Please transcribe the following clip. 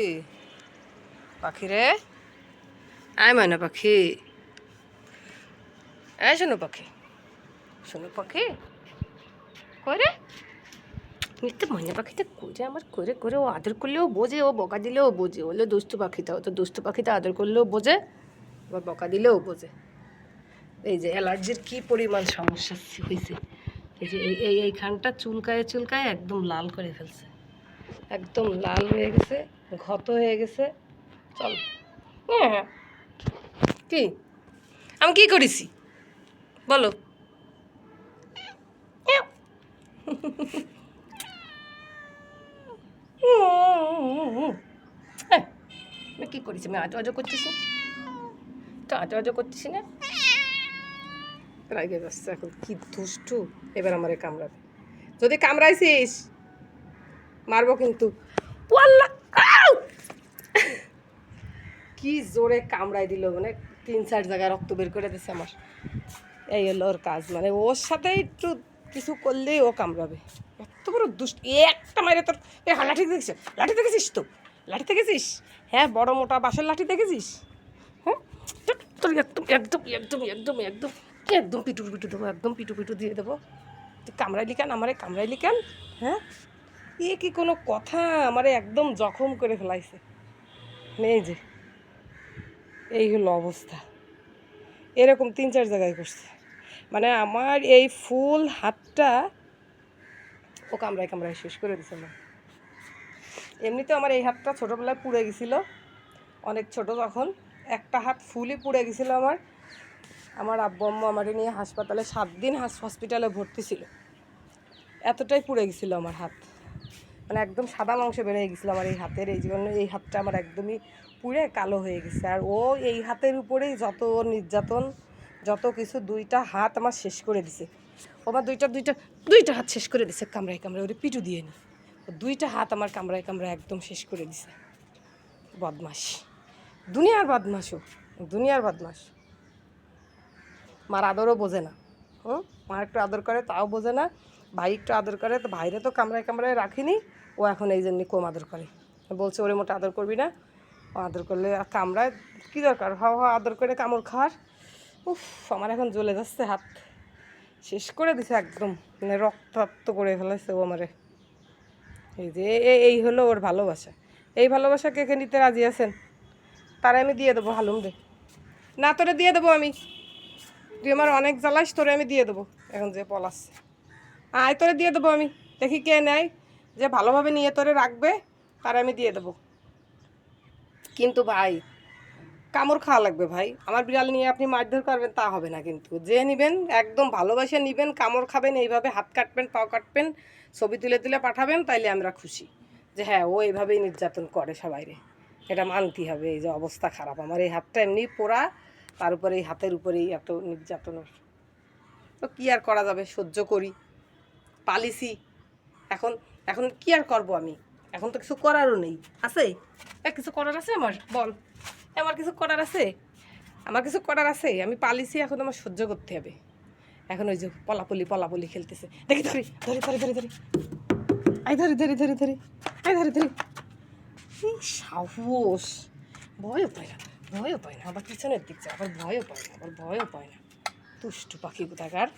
কি পাখি রে? আয় ময়না পাখি। আয় শোনো পাখি। শোনো পাখি? করে মিথ্যে ময়না পাখিতে করে আমার করে করে ও আদর করলেও বোঝে ও বকা দিলেও বোঝে। হলো দুষ্টু পাখিটা তো দুষ্টু পাখিটা আদর করলেও বোঝে আবার বকা দিলেও বোঝে। এই যে অ্যালার্জির কি পরিমাণ সমস্যা হয়েছে এই যে এই এই এইখানটা চুলকায় চুলকায় একদম লাল করে ফেলছে। একদম লাল হয়ে গেছে। ক্ষত হয়ে গেছে। চল। হ্যাঁ কি? আমি কি করেছি? বলো। হ্যাঁ, কি করেছি? আমি আজও আজও করতেছি? তো আজও আজও করতেছি না? রাগে যাচ্ছে এখন কি দুষ্টু? এবার আমারে কামড়াবে। যদি কামড়াইছিস মারবো কিন্তু। ওয়াল্লা আউ! কি জোরে কামড়াই দিল মানে তিন, চার জায়গায় রক্ত বের করে দিছে আমার। এই হলো ওর কাজ মানে ওর সাথে একটু কিছু করলেই ও কামড়াবে। এত বড় দুষ্ট একটা মাইরে তোর, এ হ্যাঁ লাঠি দেখছিস? লাঠি দেখেছিস তো? লাঠি দেখেছিস? হ্যাঁ বড় মোটা বাঁশের লাঠি দেখেছিস? হ্যাঁ একদম একদম একদম একদম একদম একদম পিটু পিটু দেবো, একদম পিটু পিটু দিয়ে দেবো। তুই কামড়াইলি কেন? আমারে কামড়াইলি কেন? হ্যাঁ? এ কি কোনো কথা আমারে একদম জখম করে ফেলাইছে। নেই যে এই হলো অবস্থা। এরকম তিন চার জায়গায় করছে। মানে আমার এই ফুল হাতটা ও কামড়ায় কামড়ায় শেষ করে দিছে না এমনিতে আমার এই হাতটা ছোটোবেলায় পুড়ে গেছিল। অনেক ছোট তখন একটা হাত ফুলই পুড়ে গেছিল আমার। আমার আব্বু আম্মু আমাকে নিয়ে হাসপাতালে সাত দিন হাস হসপিটালে ভর্তি ছিল। এতটাই পুড়ে গেছিল আমার হাত। মানে একদম সাদা মাংস বেড়ে গেছিল আমার এই হাতের, এই জন্য এই হাতটা আমার একদমই পুড়ে কালো হয়ে গেছে। আর ও এই হাতের উপরেই যত নির্যাতন, যত কিছু, দুইটা হাত আমার শেষ করে দিছে। আমার দুইটা দুইটা দুইটা হাত শেষ করে দিছে কামড়ায় কামড়ায়, ওরে পিটু দিয়ে নি। দুইটা হাত আমার কামড়ায় কামড়ায় একদম শেষ করে দিছে। বদমাস দুনিয়ার বদমাস ও, দুনিয়ার বদমাস মার আদরও বোঝে না। হুম? মা একটু আদর করে, তাও বোঝে না। ভাই একটু আদর করে, তো ভাইরে তো কামড়ায় কামড়ায় রাখিনি, ও এখন এই জন্যই কম আদর করে। বলছে, ওরে মোটা আদর করবি না। ও আদর করলে আর কামড়ায় কী দরকার? হাওয়া হাওয়া আদর করে কামড় খাওয়ার। উফ, আমার এখন জ্বলে যাচ্ছে হাত। শেষ করে দিছে একদম মানে রক্তাক্ত করে ফেলেছে ও আমারে। এই যে এই হলো ওর ভালোবাসা। এই ভালোবাসা কে কে নিতে রাজি আছেন? তারা আমি দিয়ে দেবো, হালুম রে না, তোরে দিয়ে দেবো আমি। তুই আমার অনেক জ্বালাস, তোরে আমি দিয়ে দেবো। এখন যে পলাচ্ছে আয় তোরে দিয়ে দেবো আমি। দেখি কে নেয়। যে ভালোভাবে নিয়ে তোরে রাখবে, তার আমি দিয়ে দেবো। কিন্তু ভাই, কামড় খাওয়া লাগবে ভাই। আমার বিড়াল নিয়ে আপনি মারধর করবেন, তা হবে না কিন্তু। যে নেবেন, একদম ভালোবাসে নেবেন, কামড় খাবেন, এইভাবে হাত কাটবেন, পাও কাটবেন, ছবি তুলে তুলে পাঠাবেন, তাইলে আমরা খুশি। যে হ্যাঁ ও এইভাবেই নির্যাতন করে সবাইরে এটা মানতে হবে, এই যে অবস্থা খারাপ। আমার এই হাতটা এমনি পোড়া, তার উপরে এই হাতের উপরেই এত নির্যাতনের। তো কী আর করা যাবে? সহ্য করি। পালিসি এখন এখন কি আর করব আমি? এখন তো কিছু করারও নেই। আছে? কিছু করার আছে আমার? বল। আমার কিছু করার আছে? আমার কিছু করার আছে? আমি পালিসি এখন আমার সহ্য করতে হবে। এখন ওই যে পলাপলি পলাপলি খেলতেছে। দেখি ধরি ধরি ধরি ধরি ধরি। আই ধরি ধরি ধরি ধরি। আই ধরি ধরি। সাহস। ভয়ও পায় না, ভয়ও পায় না। আবার পিছনের দিক যায়, আবার ভয়ও পায় না, আবার ভয়ও পায় না। তুষ্টু পাখি কোথাকার?